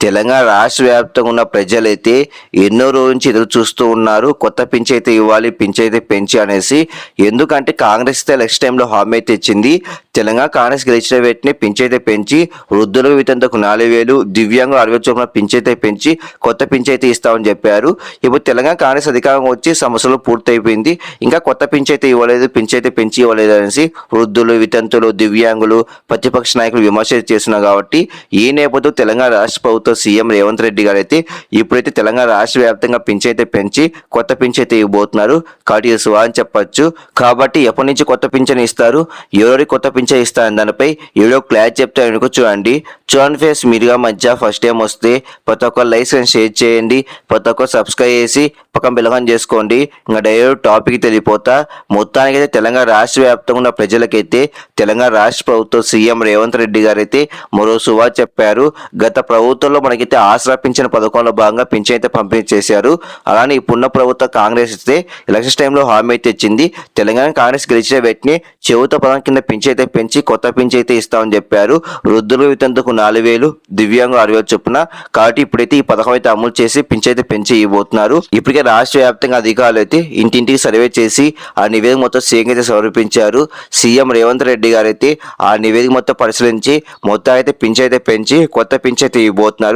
తెలంగాణ రాష్ట్ర వ్యాప్తంగా ఉన్న ప్రజలైతే ఎన్నో రోజు నుంచి ఎదురు చూస్తూ ఉన్నారు. కొత్త పింఛ్ అయితే ఇవ్వాలి పింఛ్ అయితే పెంచి అనేసి. ఎందుకంటే కాంగ్రెస్ అయితే నెక్స్ట్ టైంలో హామీ అయితే ఇచ్చింది. తెలంగాణ కాంగ్రెస్ గెలిచిన వెంటనే పింఛ్ అయితే పెంచి వృద్ధుల వితంతకు నాలుగు వేలు దివ్యాంగులు అరవై చొప్పున పింఛ్ అయితే పెంచి కొత్త పింఛ్ అయితే ఇస్తామని చెప్పారు. ఇప్పుడు తెలంగాణ కాంగ్రెస్ అధికారం వచ్చి సమస్యలు పూర్తయిపోయింది. ఇంకా కొత్త పింఛ్ అయితే ఇవ్వలేదు పింఛ్ అయితే పెంచి ఇవ్వలేదు అనేసి వృద్ధులు వితంతులు దివ్యాంగులు ప్రతిపక్ష నాయకులు విమర్శ చేస్తున్నారు కాబట్టి ఈ నేపథ్యంలో తెలంగాణ రాష్ట్ర ప్రభుత్వం సీఎం రేవంత్ రెడ్డి గారు అయితే ఇప్పుడైతే తెలంగాణ రాష్ట్ర వ్యాప్తంగా పింఛ్ అయితే పెంచి కొత్త పింఛ్ అయితే ఇవ్వబోతున్నారు. కాబట్టి ఇది అని చెప్పొచ్చు. కాబట్టి ఎప్పటి నుంచి కొత్త పింఛన్ ఇస్తారు? ఎవరి కొత్త పింఛన్ ఇస్తారు దానిపై ఏడో క్లాస్ చెప్తే వెనుక చూడండి. చూడండి ఫేస్ మీరుగా మధ్య ఫస్ట్ టైం వస్తే ప్రతి ఒక్క లైసెన్స్ షేర్ చేయండి. ప్రతి ఒక్క సబ్స్క్రైబ్ చేసి పక్కన బిలహం చేసుకోండి. ఇంకా డైరెక్ట్ టాపిక్ తెలియపోతా మొత్తానికైతే తెలంగాణ రాష్ట్ర వ్యాప్తంగా ఉన్న ప్రజలకైతే తెలంగాణ రాష్ట్ర ప్రభుత్వం సీఎం రేవంత్ రెడ్డి గారు అయితే మరో సువా చెప్పారు. గత ప్రభుత్వంలో మనకైతే ఆసరా పింఛన్ పథకంలో భాగంగా పింఛన్ అయితే పంపిణీ చేశారు. అలానే ఇప్పుడున్న ప్రభుత్వ కాంగ్రెస్ అయితే ఎలక్షన్ టైంలో హామీ అయితే ఇచ్చింది. తెలంగాణ కాంగ్రెస్ గెలిచిన వెంటనే చెవుత పదం కింద పింఛన్ అయితే పెంచి కొత్త పింఛన్ అయితే ఇస్తామని చెప్పారు. వృద్ధులు వితంతుకు నాలుగు వేలు దివ్యాంగ ఆరు వేలు చొప్పున. కాబట్టి ఇప్పుడైతే ఈ పథకం అయితే అమలు చేసి పింఛన్ అయితే పెంచి ఇవ్వబోతున్నారు. ఇప్పటికే రాష్ట్ర వ్యాప్తంగా అధికారులు అయితే ఇంటింటికి సర్వే చేసి ఆ నివేదిక మొత్తం సీఎం అయితే సమర్పించారు. సీఎం రేవంత్ రెడ్డి గారు అయితే ఆ నివేదిక మొత్తం పరిశీలించి మొత్తం అయితే పింఛన్ అయితే పెంచి కొత్త పింఛన్ అయితే ఇవ్వబోతున్నారు.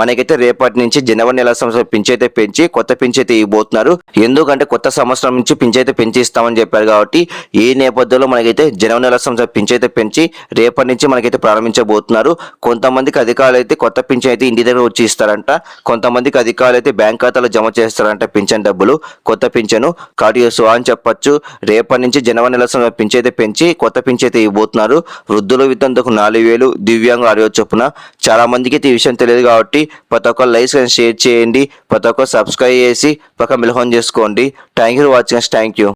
మనకైతే రేపటి నుంచి జనవరి నెల సంవత్సరం పింఛైతే పెంచి కొత్త పింఛైతే ఇవ్వబోతున్నారు. ఎందుకంటే కొత్త సంవత్సరం నుంచి పింఛైతే పెంచి ఇస్తామని చెప్పారు కాబట్టి ఈ నేపథ్యంలో మనకైతే జనవరి నెల సంవత్సరం పింఛైతే పెంచి రేపటి నుంచి మనకైతే ప్రారంభించబోతున్నారు. కొంతమందికి అధికారులు అయితే కొత్త పింఛన్ అయితే ఇంటి దగ్గర వచ్చి ఇస్తారంట. కొంతమందికి అధికారులు అయితే బ్యాంక్ ఖాతాలో జమ చేస్తారంట పింఛన్ డబ్బులు కొత్త పింఛను. కాబట్టి అని చెప్పొచ్చు. రేపటి నుంచి జనవరి నెల సంవత్సరం పింఛైతే పెంచి కొత్త పింఛైతే ఇవ్వబోతున్నారు. వృద్ధుల వితంతకు నాలుగు వేలు దివ్యాంగ ఆడియో చొప్పున. చాలా మందికి అయితే ఈ విషయం తెలియదు. కాబట్టి ప్రతి ఒక్క లైసెన్స్ షేర్ చేయండి. ప్రతి ఒక్క సబ్స్క్రైబ్ చేసి పక్క మిలహం చేసుకోండి. Thank you for watching thank you